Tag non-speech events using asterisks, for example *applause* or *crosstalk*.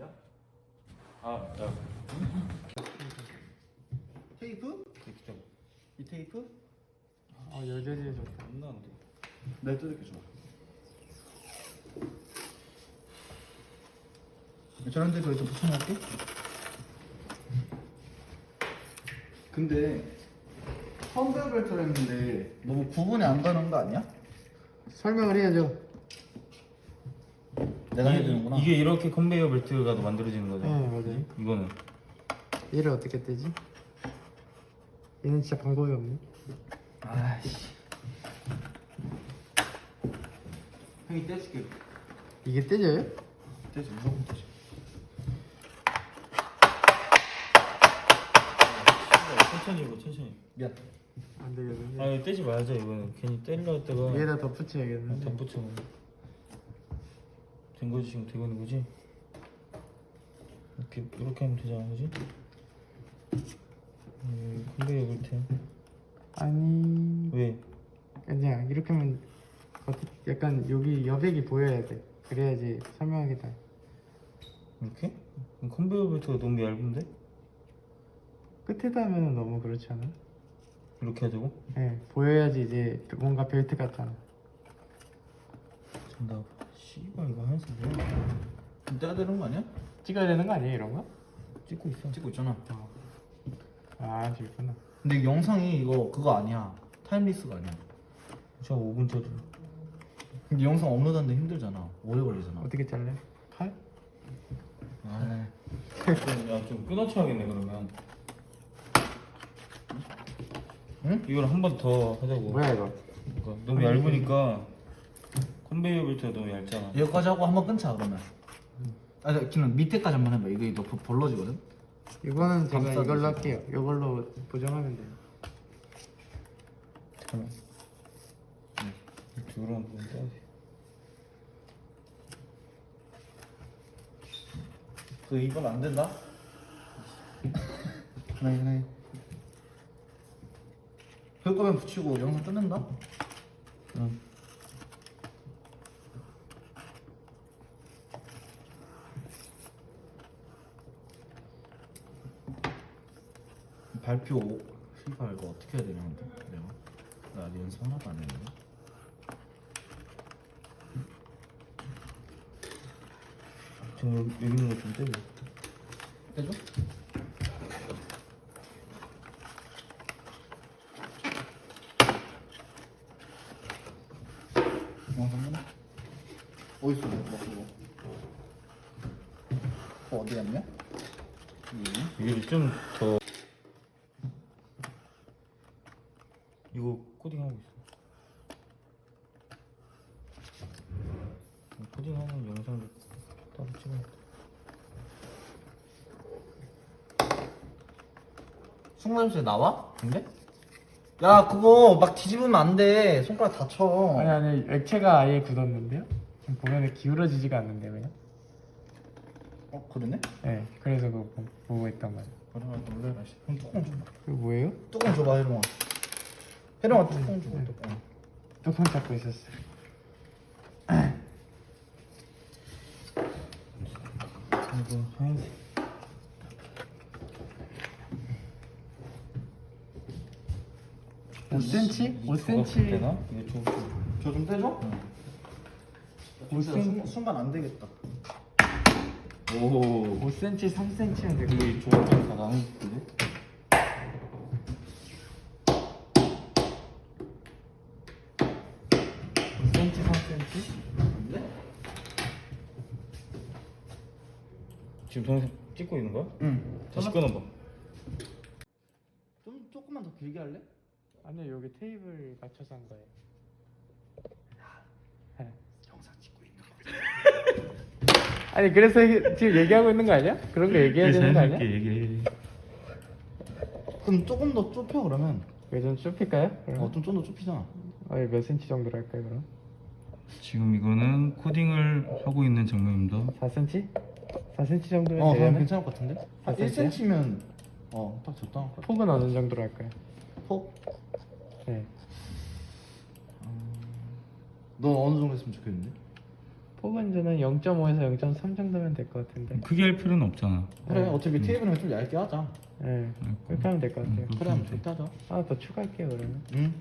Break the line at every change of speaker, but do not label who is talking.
야? 아, 야.
테이프?
이렇게 좀.
이 테이프?
어 여전히 좋다.
안 나는데.
내 뜯을게 줘. 저런데 거기서 붙여놓을게. 근데 컨베어 벨트를 했는데 너무 구분이 안 가는 거 아니야?
설명을 해야죠.
내가 해야
이게- 이렇게 컨베이어 벨트가 만들어지는 거죠?
네, 맞아요.
이거는
얘를 어떻게 떼지? 얘는 진짜 방법이 없네.
아이씨. 형이 떼줄게.
이게 떼져요?
떼지 무조건 떼지.
천천히 이거 천천히.
미안.
안 되겠네.
아 이거 떼지 말자 이거는 괜히 떼려 했다가
얘에다 덧붙여야겠는데.
덧붙여. 된 거지 지금 되고 있는 거지? 이렇게 이렇게 하면 되잖아, 그지? 음, 컨베이어 벨트.
아니
왜?
그냥 이렇게 하면 어떻게 약간 여기 여백이 보여야 돼. 그래야지 설명하겠다.
이렇게? 그럼 컨베이어 벨트가 너무 얇은데?
끝에다 하면 너무 그렇지 않아?
이렇게 하자고?
네, 보여야지 이제 뭔가 벨트 같잖아.
정답. 씨발 이거 하얀색 뭐야?
떼야 되는 거 아니야?
찍어야 되는 거 아니에요 이런 거?
찍고 있어.
찍고 있잖아.
아 저기구나.
근데 영상이 이거 그거 아니야. 타임리스가 아니야.
저 5분짜리.
근데 영상 업로드하는데 힘들잖아. 오래 걸리잖아.
어떻게 잘래? 칼?
아, *laughs*
야좀 끊어쳐야겠네 그러면.
응?
이걸 한 번 더 하자고.
뭐야 이거?
그러니까 너무 얇으니까 컨베이어 벨트가 너무 얇잖아.
여기까지 하고 한번 끊자 그러면. 아, 그냥 밑에까지 한번 해봐. 이게 너 벌러지거든.
이거는 제가
감싸주세요.
이걸로 할게요. 이걸로 보정하면 돼요.
잠깐만. 이쪽으로 한번 따야지.
그 이건 안 된다. 하나 하나. 할 거면 붙이고 영상 끊는다.
응.
발표 씨발 이거 어떻게 해야 되냐 근데 내가 나 아직 연습 하나도 안 했는데.
지금 여기, 여기 있는 거좀 떼줘.
영상. 어디 있어? 뭐? 어, 어디 갔냐?
이게 좀 더. 이거 코딩하고 있어. 코딩하는 영상도 따로 찍어야
속냄새 나와? 근데? 야 그거 막 뒤집으면 안 돼. 손가락 다쳐.
아니 아니 액체가 아예 굳었는데요? 지금 보면은 기울어지지가 않는데 그냥?
어 그러네?
네, 그래서 그거 보- 보고 있단 말이야.
그래 놀래라. 씨. 그럼 뚜껑 줘봐.
그거 뭐예요?
뚜껑 줘봐 혜령아. 혜령아 뚜껑 줘봐 뚜껑.
뚜껑 잡고 있었어요. 이오
조각
센치?
되나? 이거 조각 좀.
저좀 떼줘?
응.
오
센-
순, 순간 안 되겠다. 오.
5cm, 3cm면 되고
이 조각 좀다 나누는데?
오 cm, 3cm?
근데?
지금 동영상 찍고 있는 거야?
응.
다시 끊어봐.
좀 조금만 더 길게 할래?
아니요 여기 테이블 맞춰서 한 거예요. 네.
영상 찍고 있는 거. *laughs*
아니 그래서 이게 지금 얘기하고 있는 거 아니야? 그런 거 얘기해야 되는 거 아니야?
얘기해.
그럼 조금 더 좁혀 그러면.
왜좀 좁힐까요? 그럼?
어 좀 좀 더 좁히잖아.
어, 몇 cm 정도로 할까요 그럼?
지금 이거는 코딩을 하고 있는 장면입니다.
4cm? 4cm 정도면
어 그럼
되려나?
괜찮을 것 같은데? 한
4cm?
1cm면 어 딱 적당할 것 같아.
폭은 어느 정도로 할까요?
폭?
네.
너 어느 정도 했으면 좋겠는데?
폭은 저는 0.5에서 0.3 정도면 될 것 같은데.
크게 할 필요는 없잖아.
그래 어차피 테이블은 좀 얇게 하자
네, 그렇게 하면 될 것 같아요.
그래 하면 좋다 하자
하나 더 추가할게요 그러면.
응